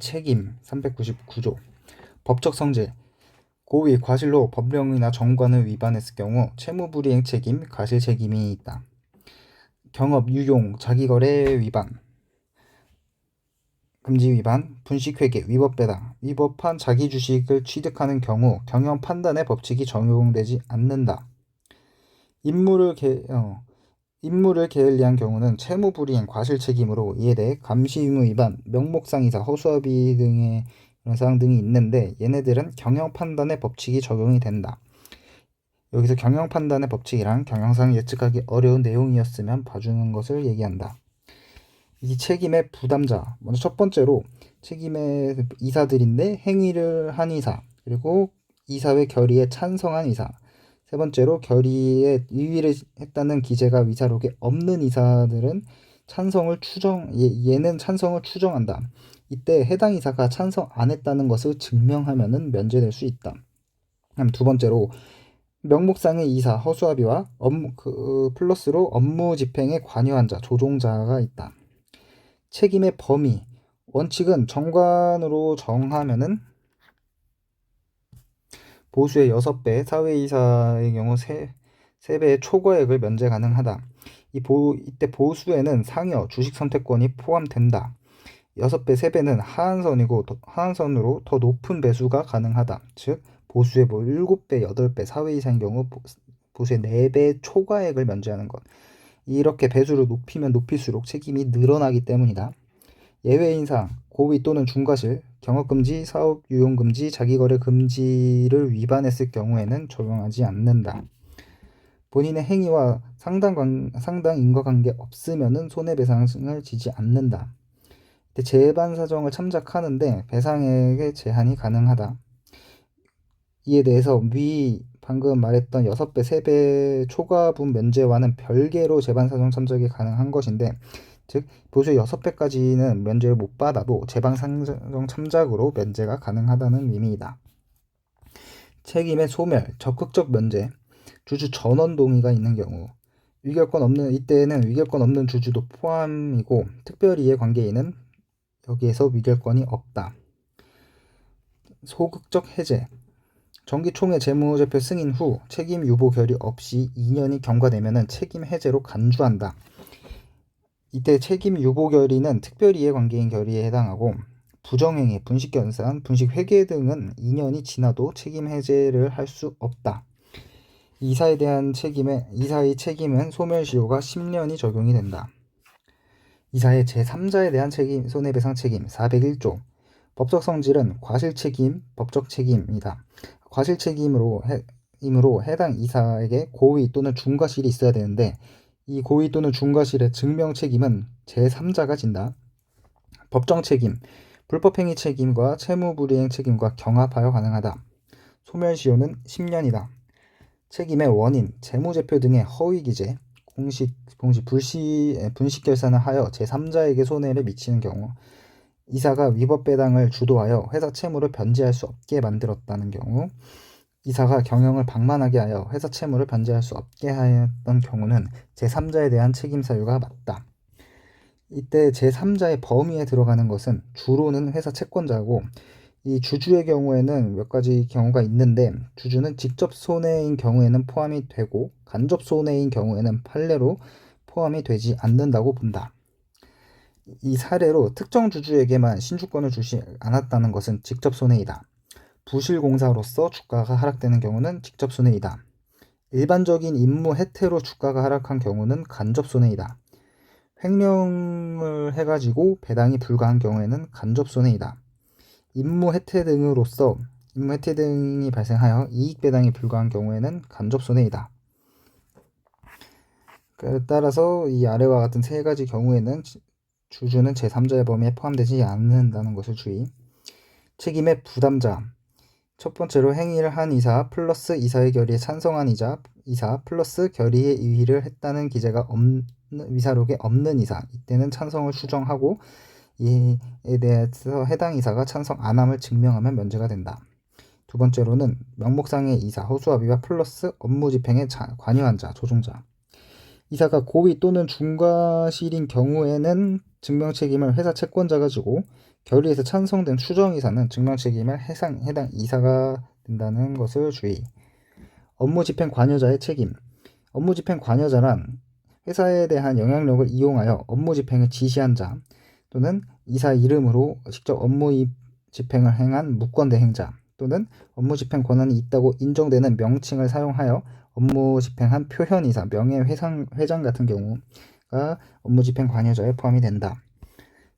책임 399조 법적 성질 고의 과실로 법령이나 정관을 위반했을 경우 채무불이행 책임, 과실 책임이 있다. 경업, 유용, 자기거래 위반, 금지 위반, 분식회계, 위법 배당, 위법한 자기 주식을 취득하는 경우 경영 판단의 법칙이 적용되지 않는다. 임무를 개, 어, 임무를 게을리한 경우는 채무불이행 과실 책임으로 이에 대해 감시 의무 위반, 명목상 이사, 허수아비 등의 이런 사항 등이 있는데 얘네들은 경영 판단의 법칙이 적용이 된다. 여기서 경영 판단의 법칙이란 경영상 예측하기 어려운 내용이었으면 봐주는 것을 얘기한다. 이 책임의 부담자 먼저 첫 번째로 책임의 이사들인데 행위를 한 이사 그리고 이사회 결의에 찬성한 이사 세 번째로 결의에 이의를 했다는 기재가 위사록에 없는 이사들은 찬성을 추정 얘, 얘는 찬성을 추정한다. 이때 해당 이사가 찬성 안 했다는 것을 증명하면은 면제될 수 있다. 그럼 두 번째로 명목상의 이사 허수아비와 업무 그 플러스로 업무 집행에 관여한 자 조종자가 있다. 책임의 범위 원칙은 정관으로 정하면은 보수의 6배, 사회이사의 경우 3, 3배의 초과액을 면제 가능하다. 이 보, 이때 보수에는 상여, 주식 선택권이 포함된다. 6배, 3배는 하한선이고 하한선으로 더 높은 배수가 가능하다. 즉 보수의 뭐 7배, 8배, 사회이사인 경우 보수의 4배 초과액을 면제하는 것. 이렇게 배수를 높이면 높일수록 책임이 늘어나기 때문이다. 예외인 사항, 고의 또는 중과실, 경업금지, 사업 유용금지, 자기거래 금지를 위반했을 경우에는 적용하지 않는다. 본인의 행위와 상당, 관, 상당 인과관계 없으면은 손해배상을 지지 않는다. 재반 사정을 참작하는데 배상액의 제한이 가능하다. 이에 대해서 위 방금 말했던 6배, 3배 초과분 면제와는 별개로 재반 사정 참작이 가능한 것인데 즉 보수 6배까지는 면제를 못 받아도 재방 상정 참작으로 면제가 가능하다는 의미이다. 책임의 소멸, 적극적 면제, 주주 전원 동의가 있는 경우 위결권 없는 이때는 위결권 없는 주주도 포함이고 특별히의 관계인은 여기에서 위결권이 없다. 소극적 해제 정기총회 재무제표 승인 후 책임 유보 결의 없이 2년이 경과되면 책임 해제로 간주한다. 이때 책임 유보 결의는 특별 이해관계인 결의에 해당하고 부정행위, 분식견산, 분식회계 등은 2년이 지나도 책임 해제를 할 수 없다. 이사에 대한 책임에 이사의 책임은 소멸시효가 10년이 적용이 된다. 이사의 제3자에 대한 책임, 손해배상 책임 401조 법적 성질은 과실 책임, 법적 책임이다. 과실 책임으로 해, 임으로 해당 이사에게 고의 또는 중과실이 있어야 되는데 이 고의 또는 중과실의 증명 책임은 제3자가 진다. 법정 책임, 불법행위 책임과 채무불이행 책임과 경합하여 가능하다. 소멸시효는 10년이다. 책임의 원인, 재무제표 등의 허위 기재, 공식, 공식 불시, 분식 결산을 하여 제3자에게 손해를 미치는 경우, 이사가 위법 배당을 주도하여 회사 채무를 변제할 수 없게 만들었다는 경우, 이사가 경영을 방만하게 하여 회사 채무를 변제할 수 없게 하였던 경우는 제3자에 대한 책임 사유가 맞다. 이때 제3자의 범위에 들어가는 것은 주로는 회사 채권자고 이 주주의 경우에는 몇 가지 경우가 있는데 주주는 직접 손해인 경우에는 포함이 되고 간접 손해인 경우에는 판례로 포함이 되지 않는다고 본다. 이 사례로 특정 주주에게만 신주권을 주지 않았다는 것은 직접 손해이다. 부실공사로서 주가가 하락되는 경우는 직접 손해이다. 일반적인 임무 혜택으로 주가가 하락한 경우는 간접 손해이다. 횡령을 해가지고 배당이 불가한 경우에는 간접 손해이다. 임무 혜택 등으로서 임무 혜택 등이 발생하여 이익 배당이 불가한 경우에는 간접 손해이다. 따라서 이 아래와 같은 세 가지 경우에는 주주는 제3자의 범위에 포함되지 않는다는 것을 주의. 책임의 부담자. 첫 번째로 행위를 한 이사 플러스 이사의 결의에 찬성한 이자 이사 플러스 결의에 이의를 했다는 기재가 없는 위사록에 없는 이사 이때는 찬성을 수정하고 이에 대해서 해당 이사가 찬성 안함을 증명하면 면제가 된다. 두 번째로는 명목상의 이사 허수아비와 플러스 업무 집행에 관여한 자 조종자 이사가 고의 또는 중과실인 경우에는 증명 책임을 회사 채권자가 지고 결의에서 찬성된 추정 이사는 증명 책임을 해상, 해당 이사가 된다는 것을 주의. 업무 집행 관여자의 책임. 업무 집행 관여자란 회사에 대한 영향력을 이용하여 업무 집행을 지시한 자 또는 이사 이름으로 직접 업무 이- 집행을 행한 무권 대행자 또는 업무 집행 권한이 있다고 인정되는 명칭을 사용하여 업무 집행한 표현이사, 명예회상 회장 같은 경우 가 업무 집행 관여자에 포함이 된다.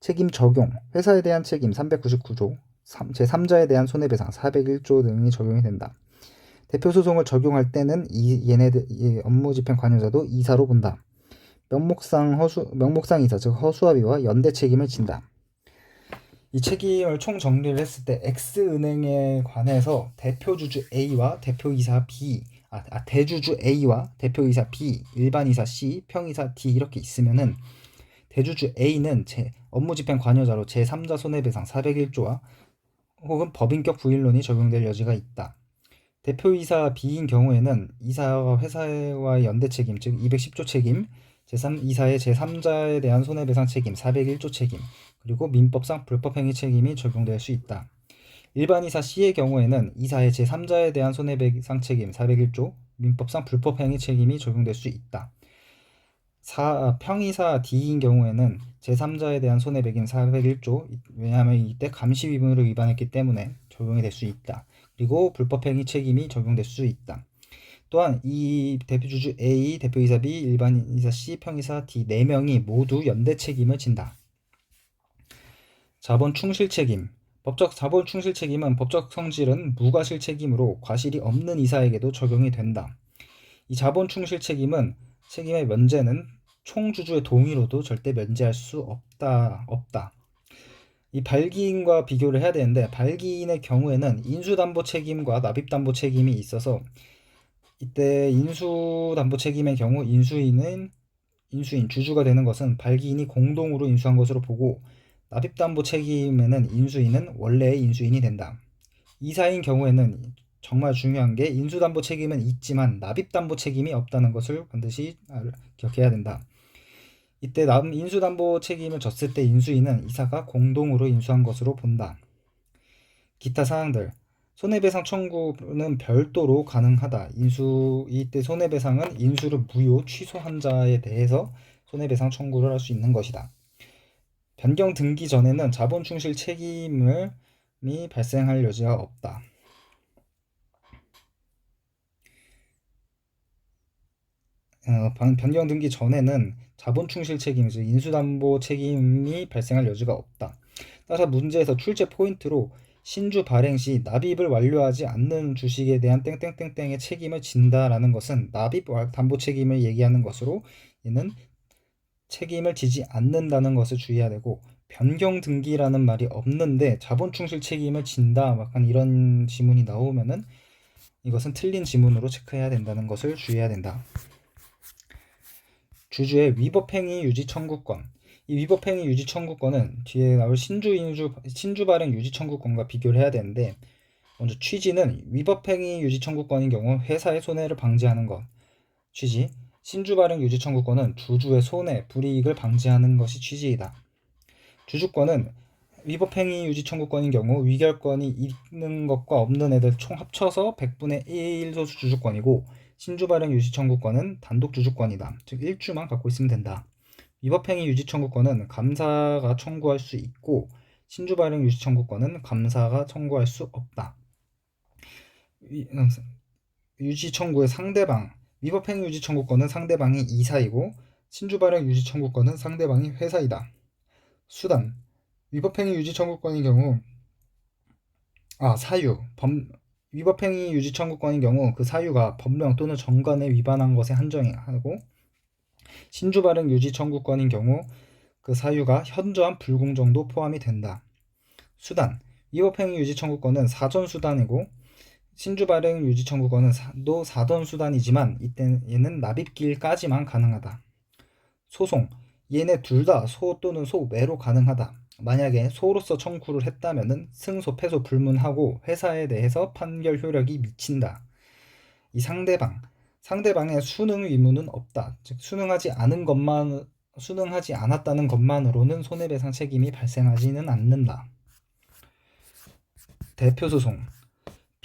책임 적용, 회사에 대한 책임 399조, 제3자에 대한 손해배상 401조 등이 적용이 된다. 대표 소송을 적용할 때는 이 얘네들 이 업무 집행 관여자도 이사로 본다. 명목상 허수 명목상 이사 즉 허수아비와 연대 책임을 진다. 이 책임을 총 정리를 했을 때 X 은행에 관해서 대표 주주 A와 대표 이사 B, 아, 아 대주주 A와 대표이사 B, 일반이사 C, 평이사 D 이렇게 있으면은 대주주 A는 제 업무 집행 관여자로 제3자 손해배상 401조와 혹은 법인격 부인론이 적용될 여지가 있다. 대표이사 B인 경우에는 이사와 회사와 연대 책임 즉 210조 책임, 제3 이사의 제3자에 대한 손해배상 책임 401조 책임, 그리고 민법상 불법행위 책임이 적용될 수 있다. 일반 이사 C의 경우에는 이사의 제3자에 대한 손해배상 책임 401조, 민법상 불법행위 책임이 적용될 수 있다. 사, 평이사 D인 경우에는 제3자에 대한 손해배상 401조, 왜냐하면 이때 감시 위반을 위반했기 때문에 적용이 될 수 있다. 그리고 불법행위 책임이 적용될 수 있다. 또한 이 대표주주 A, 대표이사 B, 일반이사 C, 평이사 D 4명이 모두 연대 책임을 진다. 자본 충실 책임. 법적 자본 충실 책임은 법적 성질은 무과실 책임으로 과실이 없는 이사에게도 적용이 된다. 이 자본 충실 책임은 책임의 면제는 총주주의 동의로도 절대 면제할 수 없다. 없다. 이 발기인과 비교를 해야 되는데 발기인의 경우에는 인수담보 책임과 납입담보 책임이 있어서 이때 인수담보 책임의 경우 인수인은 인수인 주주가 되는 것은 발기인이 공동으로 인수한 것으로 보고 납입담보 책임에는 인수인은 원래의 인수인이 된다. 이사인 경우에는 정말 중요한 게 인수담보 책임은 있지만 납입담보 책임이 없다는 것을 반드시 알- 기억해야 된다. 이때 남 인수담보 책임을 졌을 때 인수인은 이사가 공동으로 인수한 것으로 본다. 기타 사항들 손해배상 청구는 별도로 가능하다. 인수 이때 손해배상은 인수를 무효 취소한 자에 대해서 손해배상 청구를 할 수 있는 것이다. 변경 등기 전에는 자본 충실 책임을 이 발생할 여지가 없다. 어, 반- 변경 등기 전에는 자본 충실 책임, 즉 인수담보 책임이 발생할 여지가 없다. 따라서 문제에서 출제 포인트로 신주 발행 시 납입을 완료하지 않는 주식에 대한 땡땡땡땡의 책임을 진다라는 것은 납입 와- 담보 책임을 얘기하는 것으로 이는 책임을 지지 않는다는 것을 주의해야 되고 변경 등기라는 말이 없는데 자본 충실 책임을 진다 약간 이런 지문이 나오면은 이것은 틀린 지문으로 체크해야 된다는 것을 주의해야 된다. 주주의 위법행위 유지 청구권. 이 위법행위 유지 청구권은 뒤에 나올 신주 인주 신주 발행 유지 청구권과 비교를 해야 되는데 먼저 취지는 위법행위 유지 청구권인 경우 회사의 손해를 방지하는 것. 취지. 신주 발행 유지 청구권은 주주의 손해, 불이익을 방지하는 것이 취지이다. 주주권은 위법행위 유지 청구권인 경우 위결권이 있는 것과 없는 애들 총 합쳐서 100분의 1 소수 주주권이고 신주 발행 유지 청구권은 단독 주주권이다. 즉 1주만 갖고 있으면 된다. 위법행위 유지 청구권은 감사가 청구할 수 있고 신주 발행 유지 청구권은 감사가 청구할 수 없다. 유지 청구의 상대방 위법행위 유지 청구권은 상대방이 이사이고 신주 발행 유지 청구권은 상대방이 회사이다. 수단 위법행위 유지 청구권인 경우 아 사유 범 위법행위 유지 청구권인 경우 그 사유가 법령 또는 정관에 위반한 것에 한정하고 신주 발행 유지 청구권인 경우 그 사유가 현저한 불공정도 포함이 된다. 수단 위법행위 유지 청구권은 사전 수단이고 신주 발행 유지 청구권은 도 사전 수단이지만 이때는 납입기일까지만 가능하다. 소송 얘네 둘 다 소 또는 소매로 가능하다. 만약에 소로서 청구를 했다면은 승소, 패소 불문하고 회사에 대해서 판결 효력이 미친다. 이 상대방, 상대방의 수능 의무는 없다. 즉 수능하지 않은 것만 수능하지 않았다는 것만으로는 손해배상 책임이 발생하지는 않는다. 대표 소송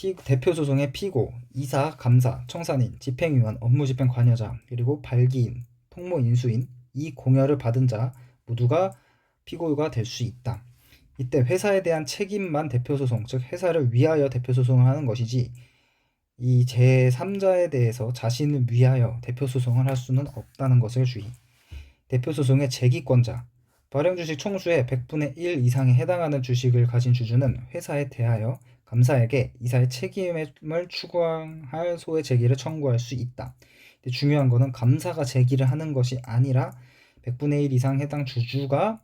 피, 대표 소송의 피고, 이사, 감사, 청산인, 집행위원, 업무집행 관여자, 그리고 발기인, 통모 인수인, 이 공여를 받은 자 모두가 피고가 될 수 있다. 이때 회사에 대한 책임만 대표 소송, 즉 회사를 위하여 대표 소송을 하는 것이지 이 제3자에 대해서 자신을 위하여 대표 소송을 할 수는 없다는 것을 주의. 대표 소송의 제기권자, 발행 주식 총수의 100분의 1 이상에 해당하는 주식을 가진 주주는 회사에 대하여 감사에게 이사의 책임을 추구할 소의 제기를 청구할 수 있다. 근데 중요한 거는 감사가 제기를 하는 것이 아니라 100분의 1 이상 해당 주주가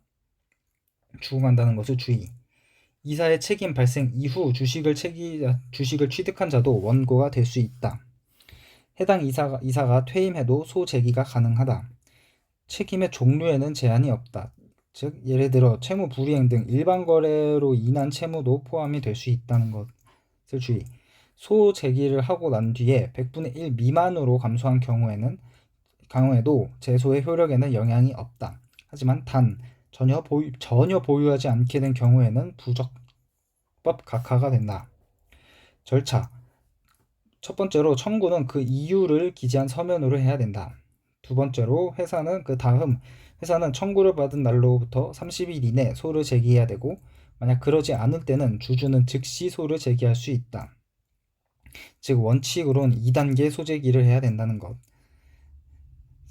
추구한다는 것을 주의. 이사의 책임 발생 이후 주식을 체기 주식을 취득한 자도 원고가 될 수 있다. 해당 이사가 이사가 퇴임해도 소 제기가 가능하다. 책임의 종류에는 제한이 없다. 즉 예를 들어 채무 불이행 등 일반 거래로 인한 채무도 포함이 될 수 있다는 것을 주의. 소 제기를 하고 난 뒤에 100분의 1 미만으로 감소한 경우에는 경우에도 제소의 효력에는 영향이 없다. 하지만 단 전혀 보유, 전혀 보유하지 않게 된 경우에는 부적법 각하가 된다. 절차 첫 번째로 청구는 그 이유를 기재한 서면으로 해야 된다. 두 번째로 회사는 그 다음 회사는 청구를 받은 날로부터 30일 이내 소를 제기해야 되고 만약 그러지 않을 때는 주주는 즉시 소를 제기할 수 있다. 즉 원칙으로는 2단계 소제기를 해야 된다는 것.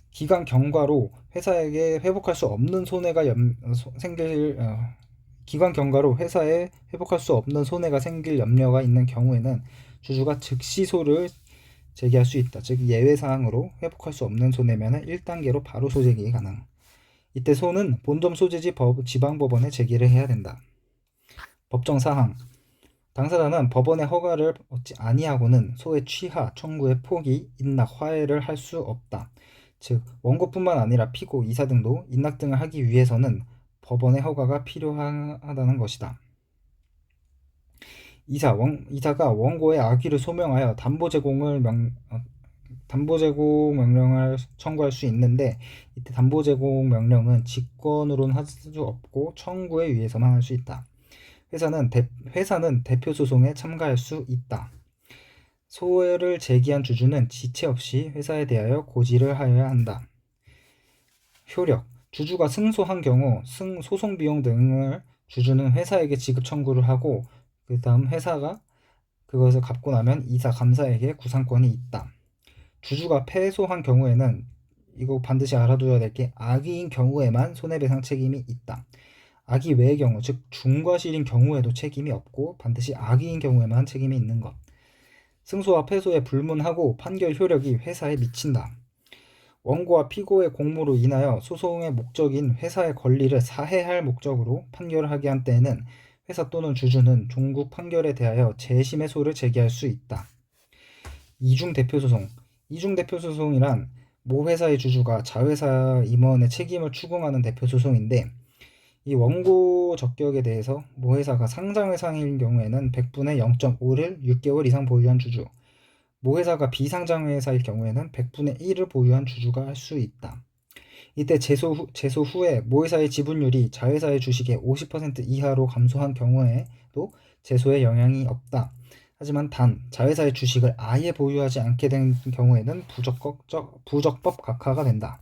기간 경과로 회사에게 회복할 수 없는 손해가 염, 생길 어, 기간 경과로 회사에 회복할 수 없는 손해가 생길 염려가 있는 경우에는 주주가 즉시 소를 제기할 수 있다. 즉 예외 사항으로 회복할 수 없는 손해면은 1단계로 바로 소제기 가능. 이때 소는 본점 소재지 법, 지방법원에 제기를 해야 된다. 법정 사항 당사자는 법원의 허가를 얻지 아니하고는 소의 취하, 청구의 포기, 인낙, 화해를 할 수 없다. 즉 원고뿐만 아니라 피고, 이사 등도 인낙 등을 하기 위해서는 법원의 허가가 필요하다는 것이다. 이사, 원, 이사가 원고의 악의를 소명하여 담보 제공을 명, 어, 담보 제공 명령을 청구할 수 있는데 이때 담보 제공 명령은 직권으로는 할 수 없고 청구에 의해서만 할 수 있다. 회사는 대, 회사는 대표 소송에 참가할 수 있다. 소외를 제기한 주주는 지체 없이 회사에 대하여 고지를 하여야 한다. 효력 주주가 승소한 경우 승 소송 비용 등을 주주는 회사에게 지급 청구를 하고 그 다음 회사가 그것을 갚고 나면 이사 감사에게 구상권이 있다. 주주가 패소한 경우에는 이거 반드시 알아둬야 될 게 악의인 경우에만 손해배상 책임이 있다. 악의 외의 경우, 즉 중과실인 경우에도 책임이 없고 반드시 악의인 경우에만 책임이 있는 것. 승소와 패소에 불문하고 판결 효력이 회사에 미친다. 원고와 피고의 공모로 인하여 소송의 목적인 회사의 권리를 사해할 목적으로 판결을 하게 한 때에는 회사 또는 주주는 종국 판결에 대하여 재심의 소를 제기할 수 있다. 이중 대표 소송. 이중 대표 소송이란 모 회사의 주주가 자회사 임원의 책임을 추궁하는 대표 소송인데 이 원고 적격에 대해서 모 회사가 상장 회사인 경우에는 100분의 0.5를 6개월 이상 보유한 주주, 모 회사가 비상장 회사일 경우에는 100분의 1을 보유한 주주가 할 수 있다. 이때 제소, 후, 제소 후에 모 회사의 지분율이 자회사의 주식의 50% 이하로 감소한 경우에도 제소에 영향이 없다. 하지만 단 자회사의 주식을 아예 보유하지 않게 된 경우에는 부적법, 부적법 각하가 된다.